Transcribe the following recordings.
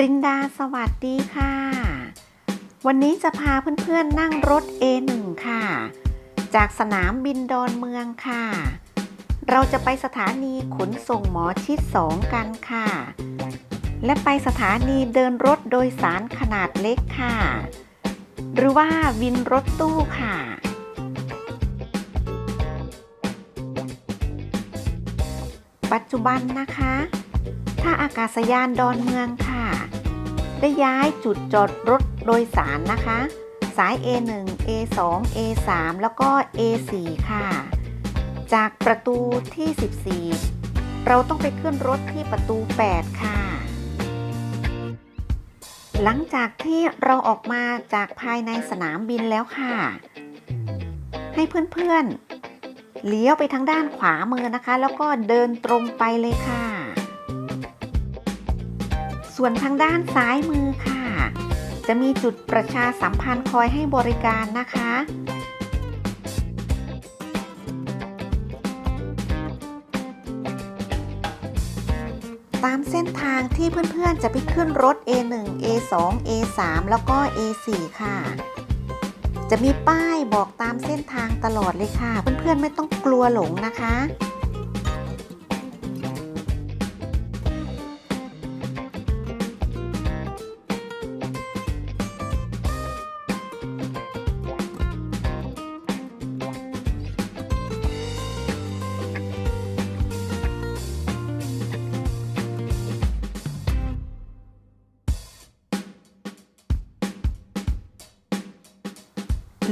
รินดาสวัสดีค่ะ วันนี้จะพาเพื่อนๆนั่งรถ A1 ค่ะ จากสนามบินดอนเมืองค่ะ เราจะไปสถานีขนส่งหมอชิด2กันค่ะ และไปสถานีเดินรถโดยสารขนาดเล็กค่ะ หรือว่าวินรถตู้ค่ะปัจจุบันนะคะ ท่าอากาศยานดอนเมืองค่ะ ได้ย้ายจุดจอดรถโดยสารนะคะ สาย A1 A2 A3 แล้วก็ A4 ค่ะ จากประตูที่ 14 เราต้องไปขึ้นรถที่ประตู 8 ค่ะ หลังจากที่เราออกมาจากภายในสนามบินแล้วค่ะ ให้เพื่อนๆเลี้ยวไปทางด้านขวามือนะคะ แล้วก็เดินตรงไปเลยค่ะ ส่วนทางด้านซ้ายมือค่ะ จะมีจุดประชาสัมพันธ์คอยให้บริการนะคะ ตามเส้นทางที่เพื่อนๆจะไปขึ้นรถ A1 A2 A3 แล้วก็ A4 ค่ะจะมีป้ายบอกตามเส้นทางตลอดเลยค่ะ เพื่อนๆไม่ต้องกลัวหลงนะคะ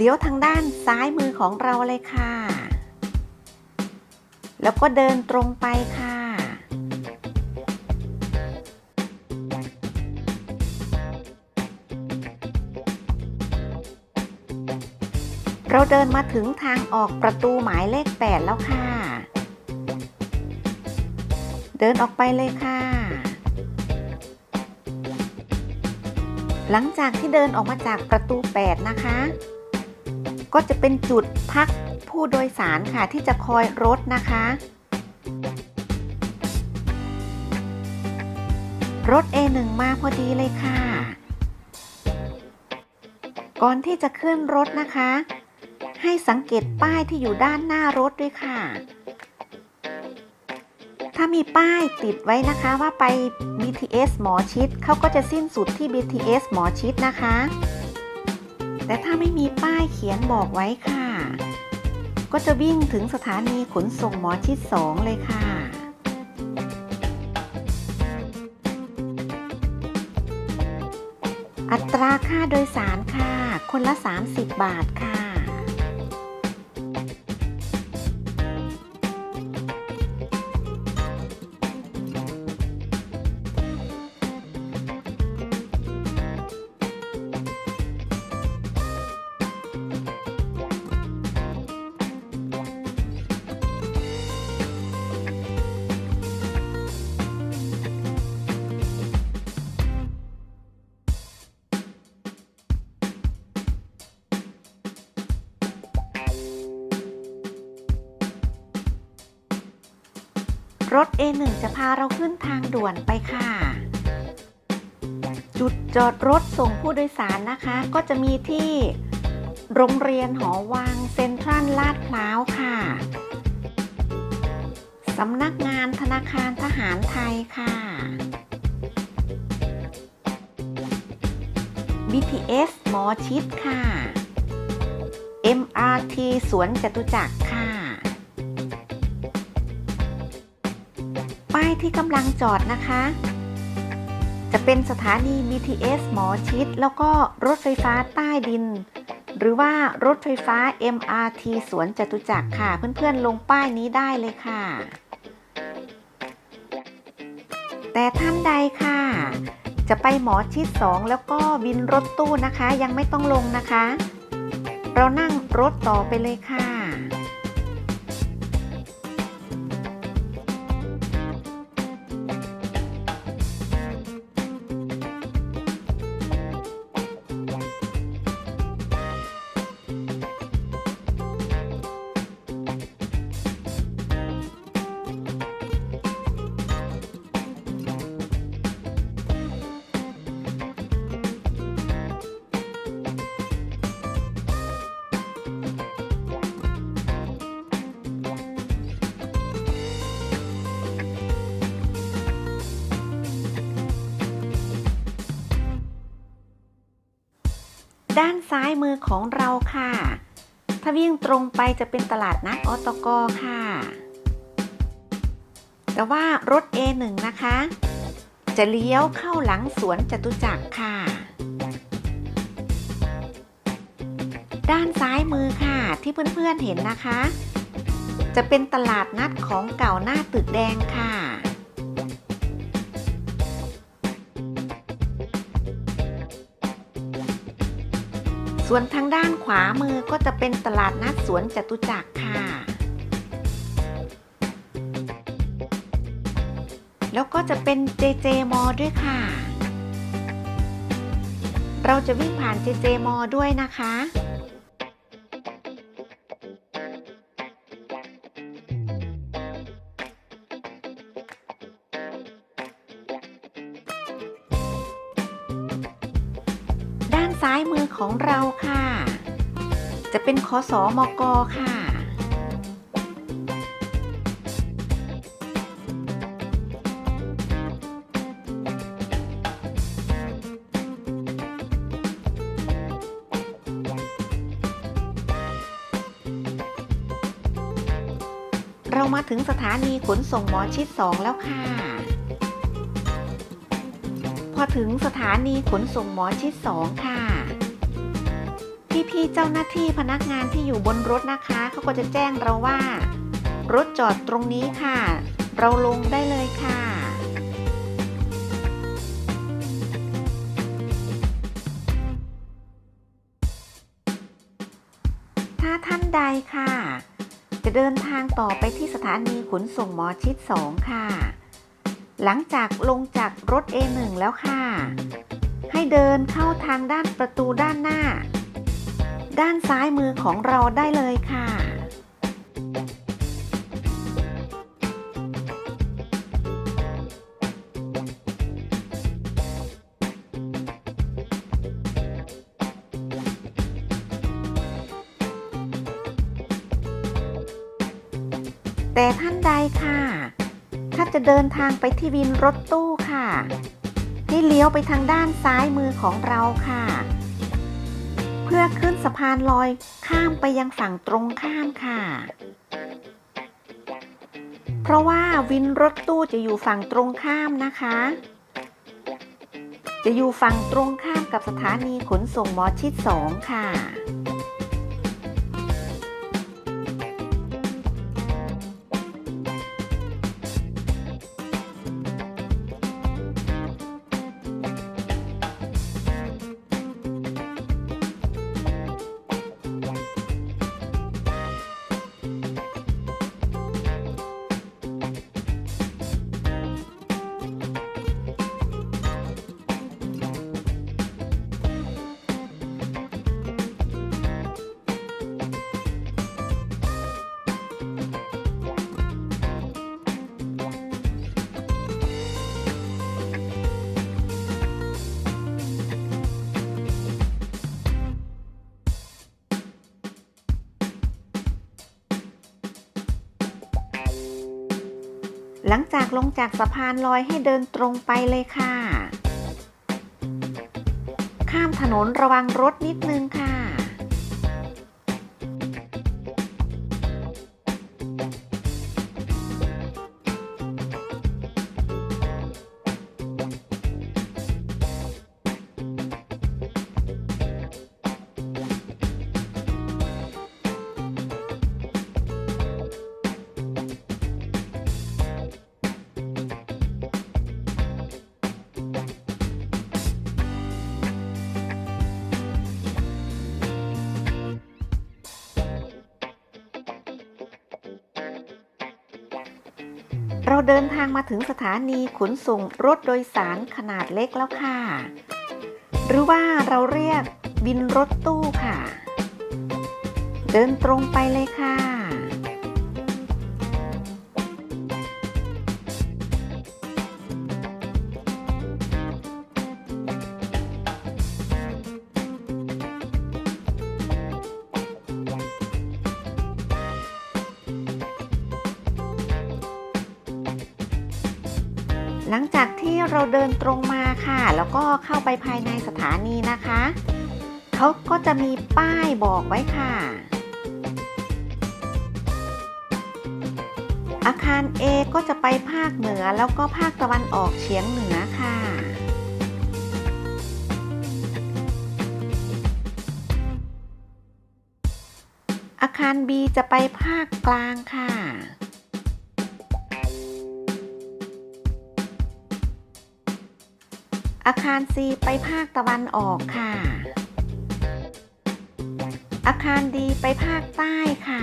เลี้ยวทางด้านซ้ายมือของเราเลยค่ะ แล้วก็เดินตรงไปค่ะ เราเดินมาถึงทางออกประตูหมายเลข 8 แล้วค่ะ เดินออกไปเลยค่ะ หลังจากที่เดินออกมาจากประตู 8 นะคะ ก็จะเป็นจุดพักผู้โดยสารค่ะที่จะคอยรถนะคะ รถ A1 มาพอดีเลยค่ะ ก่อนที่จะขึ้นรถนะคะ ให้สังเกตป้ายที่อยู่ด้านหน้ารถด้วยค่ะ ถ้ามีป้ายติดไว้นะคะว่าไป BTS หมอชิดเขาก็จะสิ้นสุดที่ BTS หมอชิดนะคะ แต่ถ้าไม่มีป้ายเขียนบอกไว้ค่ะ ก็จะวิ่งถึงสถานีขนส่งหมอชิด2เลยค่ะ อัตราค่าโดยสารค่ะ คนละ 30 บาทค่ะ รถ A1 จะพาเราขึ้นทางด่วนไปค่ะ จุดจอดรถส่งผู้โดยสารนะคะ ก็จะมีที่โรงเรียนหอวังเซ็นทรัลลาดพร้าวค่ะ สำนักงานธนาคารทหารไทยค่ะ BTS หมอชิดค่ะ MRT สวนจตุจักรค่ะ ป้ายที่กำลังจอดนะคะ จะเป็นสถานี BTS หมอชิด แล้วก็รถไฟฟ้าใต้ดิน หรือว่ารถไฟฟ้า MRT สวนจตุจักรค่ะ เพื่อนๆลงป้ายนี้ได้เลยค่ะ แต่ท่านใดค่ะ จะไปหมอชิด 2 แล้วก็บินรถตู้นะคะ ยังไม่ต้องลงนะคะ เรานั่งรถต่อไปเลยค่ะ ด้านซ้ายมือของเราค่ะ ถ้าวิ่งตรงไปจะเป็นตลาดนัดอตกค่ะ แต่ว่ารถ A1 นะคะ จะเลี้ยวเข้าหลังสวนจตุจักรค่ะ ด้านซ้ายมือค่ะ ที่เพื่อนๆเห็นนะคะ จะเป็นตลาดนัดของเก่าหน้าตึกแดงค่ะ ส่วนทางด้านขวามือก็จะเป็นตลาดนัดสวนจตุจักรค่ะ แล้วก็จะเป็น JJ มอด้วยค่ะ เราจะวิ่งผ่าน JJ มอด้วยนะคะ ซ้ายมือของเราค่ะ จะเป็นคสมกค่ะ เรามาถึงสถานีขนส่งหมอชิด 2 แล้วค่ะพอถึงสถานีขนส่งหมอชิด2ค่ะ พี่ๆเจ้าหน้าที่พนักงานที่อยู่บนรถนะคะเขาก็จะแจ้งเราว่า รถจอดตรงนี้ค่ะ เราลงได้เลยค่ะถ้าท่านใดค่ะ จะเดินทางต่อไปที่สถานีขนส่งหมอชิด 2 ค่ะ หลังจากลงจากรถ A1 แล้วค่ะ ให้เดินเข้าทางด้านประตูด้านหน้า ด้านซ้ายมือของเราได้เลยค่ะ แต่ท่านใดค่ะ ถ้าจะเดินทางไปที่วินรถตู้ค่ะ ให้เลี้ยวไปทางด้านซ้ายมือของเราค่ะ เพื่อขึ้นสะพานลอยข้ามไปยังฝั่งตรงข้ามค่ะ เพราะว่าวินรถตู้จะอยู่ฝั่งตรงข้ามนะคะ จะอยู่ฝั่งตรงข้ามกับสถานีขนส่งหมอชิด2ค่ะ หลังจากลงจากสะพานลอยให้เดินตรงไปเลยค่ะ ข้ามถนนระวังรถนิดนึงค่ะ เราเดินทางมาถึงสถานีขนส่งรถโดยสารขนาดเล็กแล้วค่ะ หรือว่าเราเรียกวินรถตู้ค่ะ เดินตรงไปเลยค่ะ หลังจากที่เราเดินตรงมาค่ะ แล้วก็เข้าไปภายในสถานีนะคะเขาก็จะมีป้ายบอกไว้ค่ะ อาคาร A ก็จะไปภาคเหนือแล้วก็ภาคตะวันออกเฉียงเหนือค่ะ อาคาร B จะไปภาคกลางค่ะ อาคาร C ไปภาคตะวันออกค่ะ อาคาร D ไปภาคใต้ค่ะ